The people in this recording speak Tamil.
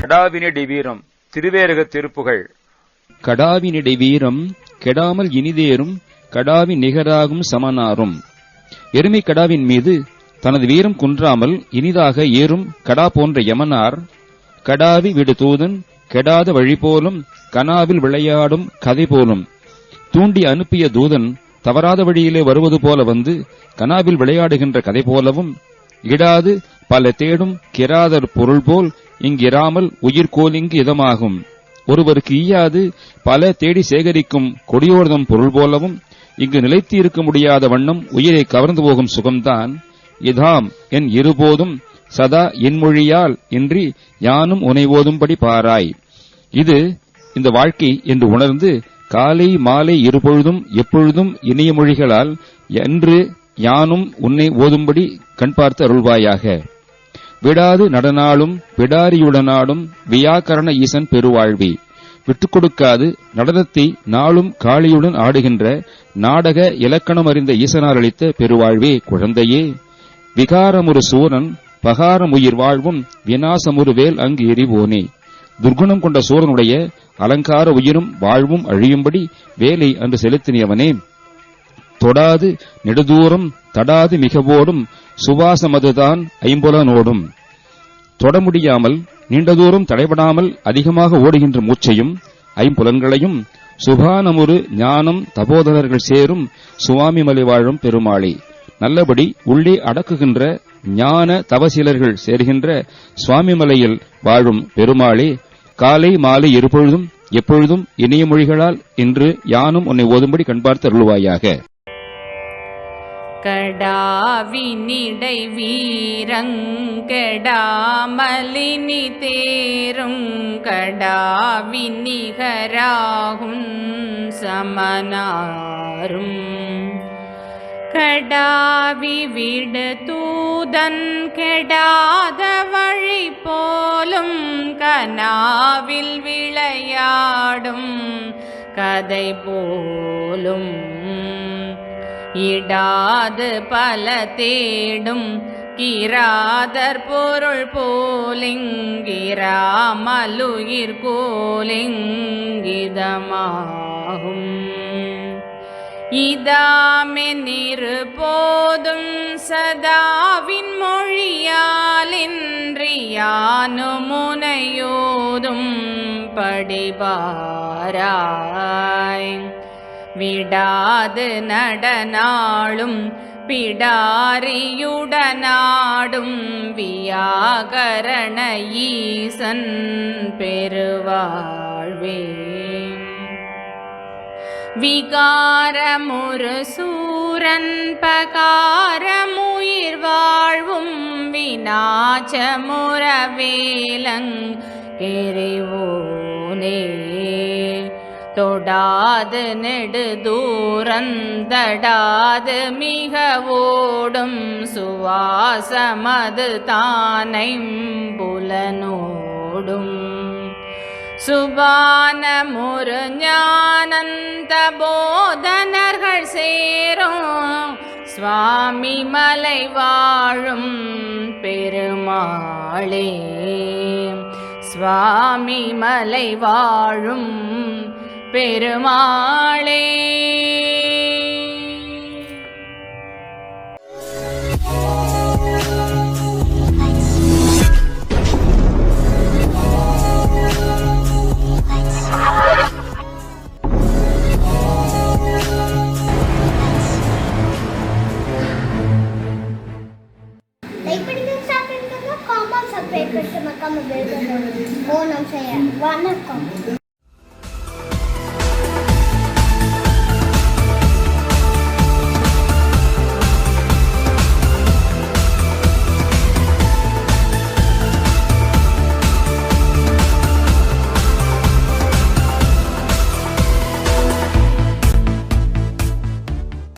கடாவினடி வீரம் திருவேரக திருப்புகள் கடாவினிடை வீரம் கெடாமல் இனிதேறும் கடாவி நிகராகும் சமனாரும். எருமை கடாவின் மீது தனது வீரம் குன்றாமல் இனிதாக ஏறும் கடா போன்ற யமனார் கடாவி விடு தூதன் கெடாத வழி போலும் கனாவில் விளையாடும் கதை போலும். தூண்டி அனுப்பிய தூதன் தவறாத வழியிலே வருவது போல வந்து கனாவில் விளையாடுகின்ற கதை போலவும் இடாது பல தேடும் கிராதர் பொருள் போல் இங்கிராமல் உயிர் கோலிங்கு இதமாகும். ஒருவருக்கு ஈயாது பல தேடி சேகரிக்கும் கொடியோர்தம் பொருள் போலவும் இங்கு நிலைத்து இருக்க முடியாத வண்ணம் உயிரை கவர்ந்து போகும் சுகம்தான். இதாம் என் இருபோதும் சதா என் மொழியால் இன்றி யானும் உனை ஓதும்படி பாராய். இது இந்த வாழ்க்கை என்று உணர்ந்து காலை மாலை இருபொழுதும் எப்பொழுதும் இணைய மொழிகளால் என்று யானும் உன்னை ஓதும்படி கண் பார்த்து அருள்வாயாக. விடாது நடனாலும் விடாரியுடனாலும் வியாக்கரண ஈசன் பெருவாழ்வி. விட்டுக் கொடுக்காது நடனத்தை நாளும் காளியுடன் ஆடுகின்ற நாடக இலக்கணம் அறிந்த ஈசனார் அளித்த பெருவாழ்வே குழந்தையே விகாரமுறு சூரன் பகாரமுயிர் வாழ்வும் விநாசமுறு வேல் அங்கு எரிவோனே துர்குணம் கொண்ட சூரனுடைய அலங்கார உயிரும் வாழ்வும் அழியும்படி வேலை அன்று செலுத்தினியவனே. தொடாது நெடுதூரம் தடாது மிகவோடும் சுவாசமதுதான் ஐம்புலனோடும். தொட முடியாமல் நீண்ட தூரம் தடைபடாமல் அதிகமாக ஓடுகின்ற மூச்சையும் ஐம்புலன்களையும் சுபானமுறு ஞானம் தபோதரர்கள் சேரும் சுவாமி மலை வாழும் பெருமாளி. நல்லபடி உள்ளே அடக்குகின்ற ஞான தவசீலர்கள் சேர்கின்ற சுவாமி மலையில் வாழும் பெருமாளே காலை மாலை இருபொழுதும் எப்பொழுதும் இணைய மொழிகளால் இன்று யானும் உன்னை ஓதும்படி கண்பார்த்து அருள்வாயாக. கடாவினிடை வீரங்கடாமலினி தேரும் கடாவினிகராகும் சமனாரும். கடாவி விடு தூதன் கெடாத வழி போலும் கனாவில் விளையாடும் கதை போலும் இடாது பல தேடும் கிராதர் பொருள் போலிங்கிராமலுயிர் கோலிங்கிதமாகும். இதாமெனிரு போதும் சதாவின் மொழியாலின்றியானு முனையோதும் படிபாராய். விடாது நடனாளும் பிடாரியுடனாடும் வியாகரண ஈசன் பெருவாழ்வே. விகாரமுரு சூரன் பகாரமுயிர் வாழ்வும் வினாச்சமுறவேலங் எறிவோனே தொடாது நெடுதூரந்தடாது மிக ஓடும் சுவாசமது தானை புலனோடும் சுபானமுரு ஞானந்த போதனர்கள் சேரும் சுவாமி மலை வாழும் பெருமாளே. சுவாமி மலை வாழும் பெருமாளே. லைக் பண்ணுங்க காமெண்ட் சப்ஸ்கிரைப் பண்ணுங்க ஓ நம்ம செய்ய. வணக்கம்.